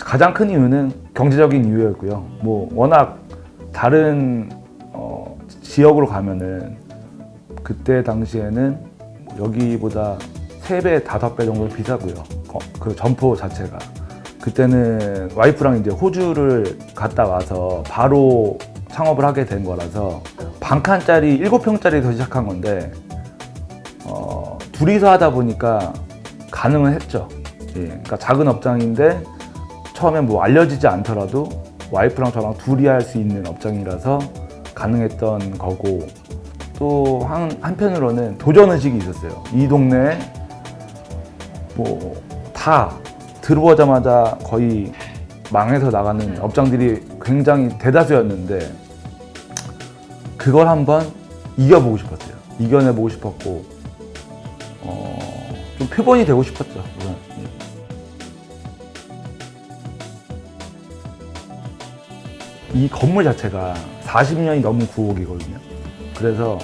가장 큰 이유는 경제적인 이유였고요. 뭐 워낙 다른 어, 지역으로 가면은 그때 당시에는 여기보다 3배, 5배 정도 비싸고요. 어, 그 점포 자체가. 그때는 와이프랑 이제 호주를 갔다 와서 바로 창업을 하게 된 거라서 반칸짜리 7평짜리에서 시작한 건데 어, 둘이서 하다 보니까 가능은 했죠. 예, 그러니까 작은 업장인데 처음에 뭐 알려지지 않더라도 와이프랑 저랑 둘이 할 수 있는 업장이라서 가능했던 거고 또 한, 한편으로는 도전 의식이 있었어요. 이 동네에 뭐 다 들어오자마자 거의 망해서 나가는 업장들이 굉장히 대다수였는데 그걸 한번 이겨보고 싶었어요. 이겨내보고 싶었고 어, 좀 표본이 되고 싶었죠. 이 건물 자체가 40년이 넘은 구옥이거든요. 그래서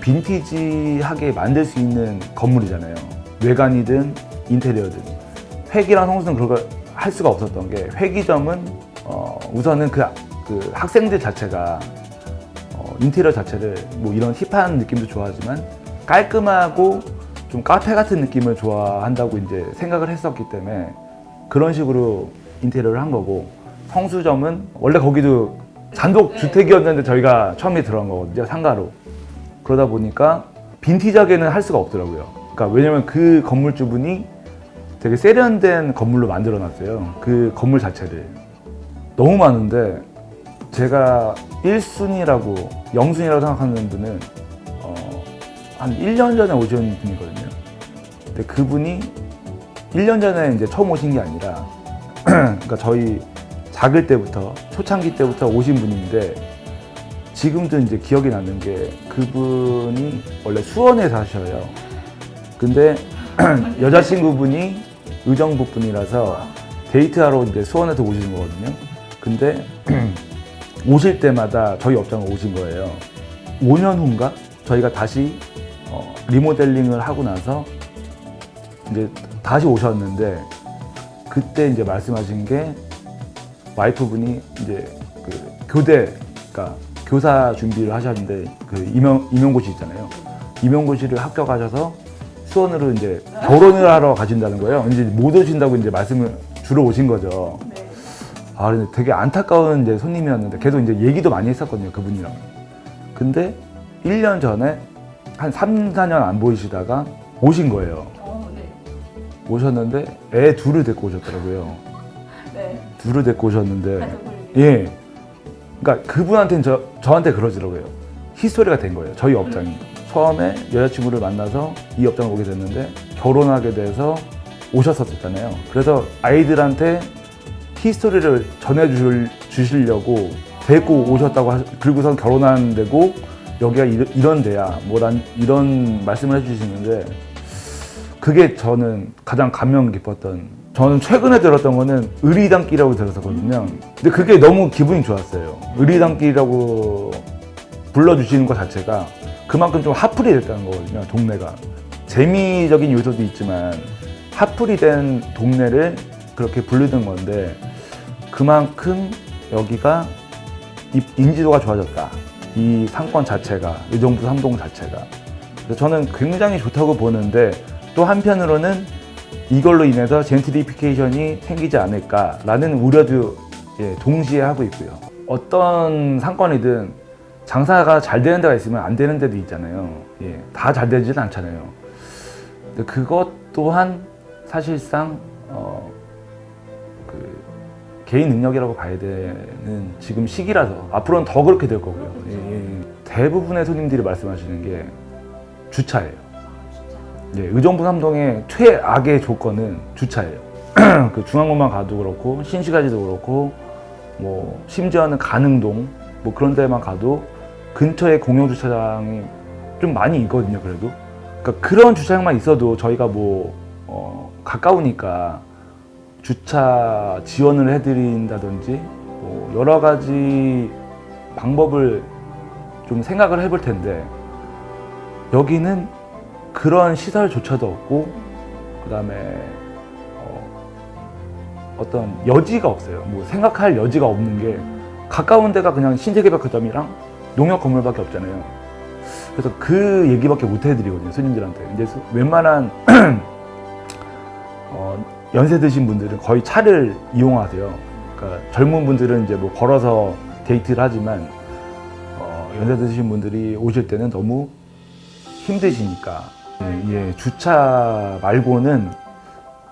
빈티지하게 만들 수 있는 건물이잖아요. 외관이든 인테리어든. 회기랑 성수는 그걸 할 수가 없었던 게 회기점은 어, 우선은 그, 그 학생들 자체가 어, 인테리어 자체를 뭐 이런 힙한 느낌도 좋아하지만 깔끔하고 좀 카페 같은 느낌을 좋아한다고 이제 생각을 했었기 때문에 그런 식으로 인테리어를 한 거고 성수점은 원래 거기도 단독 주택이었는데 저희가 처음에 들어간 거거든요 상가로. 그러다 보니까 빈티지하게는 할 수가 없더라고요. 그러니까 왜냐면 그 건물주분이 되게 세련된 건물로 만들어 놨어요 그 건물 자체를. 너무 많은데 제가 1순위라고 0순위라고 생각하는 분은 어, 한 1년 전에 오신 분이거든요. 근데 그분이 1년 전에 이제 처음 오신 게 아니라 그러니까 저희 작을 때부터 초창기 때부터 오신 분인데 지금도 이제 기억이 나는 게 그분이 원래 수원에 사셔요. 근데 여자친구분이 의정부 분이라서 데이트하러 이제 수원에서 오시는 거거든요. 근데 오실 때마다 저희 업장을 오신 거예요. 5년 후인가 저희가 다시 어, 리모델링을 하고 나서 이제 다시 오셨는데 그때 이제 말씀하신 게 와이프분이 이제 그 교대, 그러니까 교사 준비를 하셨는데 그 임용 임용고시 있잖아요. 임용고시를 합격하셔서 수원으로 이제 결혼을 하러 가신다는 거예요. 이제 못 오신다고 이제 말씀을 주러 오신 거죠. 네. 아, 근데 되게 안타까운 이제 손님이었는데 계속 이제 얘기도 많이 했었거든요, 그분이랑. 근데 1년 전에 한 3, 4년 안 보이시다가 오신 거예요. 어, 네. 오셨는데 애 둘을 데리고 오셨더라고요. 네. 둘을 데리고 오셨는데 예. 그러니까 그분한테는 저, 저한테 그러시더라고요. 히스토리가 된 거예요. 저희 업장이. 처음에 여자친구를 만나서 이 업장을 오게 됐는데 결혼하게 돼서 오셨었잖아요. 그래서 아이들한테 히스토리를 전해 주시려고 데리고 오셨다고 하, 그리고선 결혼한 데고 여기가 이런, 이런 데야. 뭐란 이런 말씀을 해주시는데 그게 저는 가장 감명 깊었던 저는 최근에 들었던 거는 의리단길이라고 들었었거든요. 근데 그게 너무 기분이 좋았어요. 의리단길이라고 불러주시는 것 자체가 그만큼 좀 핫플이 됐다는 거거든요. 동네가 재미적인 요소도 있지만 핫플이 된 동네를 그렇게 부르는 건데 그만큼 여기가 이- 인지도가 좋아졌다. 이 상권 자체가 의정부 삼동 자체가 그래서 저는 굉장히 좋다고 보는데 또 한편으로는 이걸로 인해서 젠트리피케이션이 생기지 않을까라는 우려도 예, 동시에 하고 있고요. 어떤 상권이든 장사가 잘 되는 데가 있으면 안 되는 데도 있잖아요. 예, 다 잘 되지는 않잖아요. 근데 그것 또한 사실상 어, 그 개인 능력이라고 봐야 되는 지금 시기라서 앞으로는 더 그렇게 될 거고요. 예, 예. 대부분의 손님들이 말씀하시는 게 주차예요. 예, 의정부 삼동의 최악의 조건은 주차예요. 그 중앙공만 가도 그렇고 신시가지도 그렇고 뭐 심지어는 가능동 뭐 그런 데만 가도 근처에 공영 주차장이 좀 많이 있거든요. 그래도 그러니까 그런 주차장만 있어도 저희가 뭐 어, 가까우니까 주차 지원을 해드린다든지 뭐 여러 가지 방법을 좀 생각을 해볼 텐데 여기는 그런 시설조차도 없고 그 다음에 어, 어떤 여지가 없어요. 뭐 생각할 여지가 없는 게 가까운 데가 그냥 신세계백화점이랑 농협 건물밖에 없잖아요. 그래서 그 얘기밖에 못 해드리거든요, 손님들한테. 이제 수- 웬만한 어, 연세 드신 분들은 거의 차를 이용하세요. 그러니까 젊은 분들은 이제 뭐 걸어서 데이트를 하지만 어, 연세 드신 분들이 오실 때는 너무 힘드시니까 예, 예, 주차 말고는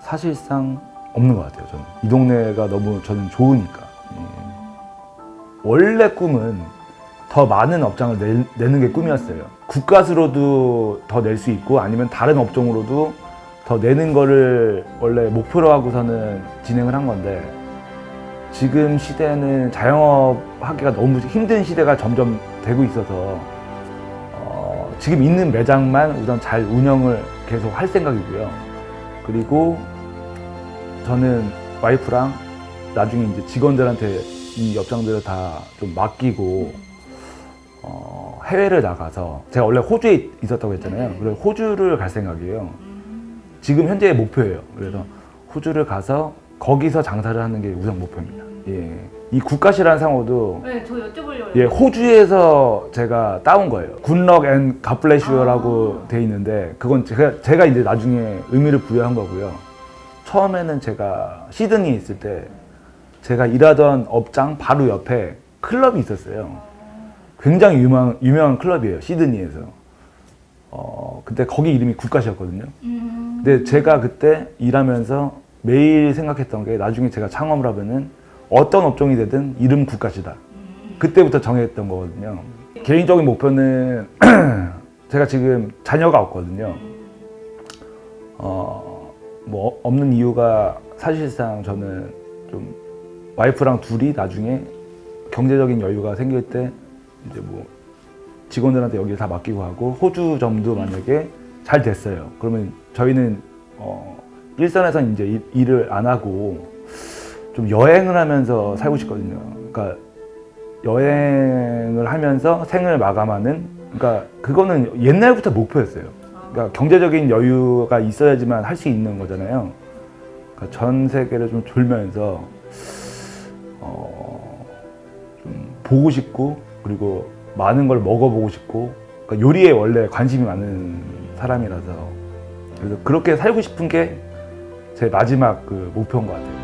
사실상 없는 것 같아요. 저는 이 동네가 너무 저는 좋으니까. 예. 원래 꿈은 더 많은 업장을 내, 내는 게 꿈이었어요. 국가수로도 더 낼 수 있고 아니면 다른 업종으로도 더 내는 거를 원래 목표로 하고서는 진행을 한 건데 지금 시대는 자영업 하기가 너무 힘든 시대가 점점 되고 있어서 어, 지금 있는 매장만 우선 잘 운영을 계속 할 생각이고요. 그리고 저는 와이프랑 나중에 이제 직원들한테 이 업장들을 다 좀 맡기고 어, 해외를 나가서 제가 원래 호주에 있었다고 했잖아요. 그래서 호주를 갈 생각이에요. 지금 현재의 목표예요. 그래서 호주를 가서 거기서 장사를 하는 게 우선 목표입니다. 예. 이 국가시라는 상호도 네, 저 여쭤보려고. 예, 호주에서 제가 따온 거예요. 굿럭 앤 갓블레슈어라고 아. 돼 있는데 그건 제가, 제가 이제 나중에 의미를 부여한 거고요. 처음에는 제가 시드니에 있을 때 제가 일하던 업장 바로 옆에 클럽이 있었어요. 굉장히 유명, 유명한 클럽이에요. 시드니에서. 어, 근데 거기 이름이 국가시였거든요. 음. 근데 제가 그때 일하면서 매일 생각했던 게 나중에 제가 창업을 하면은 어떤 업종이 되든 이름 국가시다. 그때부터 정했던 거거든요. 개인적인 목표는 제가 지금 자녀가 없거든요. 어, 뭐 없는 이유가 사실상 저는 좀 와이프랑 둘이 나중에 경제적인 여유가 생길 때 이제 뭐 직원들한테 여기를 다 맡기고 하고 호주점도 만약에 잘 됐어요. 그러면 저희는 어, 일선에서 이제 일- 일을 안 하고 좀 여행을 하면서 살고 싶거든요. 그러니까 여행을 하면서 생을 마감하는 그러니까 그거는 옛날부터 목표였어요. 그러니까 경제적인 여유가 있어야지만 할 수 있는 거잖아요. 그러니까 전 세계를 좀 돌면서 어, 좀 보고 싶고 그리고 많은 걸 먹어보고 싶고 그러니까 요리에 원래 관심이 많은 사람이라서 그래서 그렇게 살고 싶은 게 제 마지막 그 목표인 것 같아요.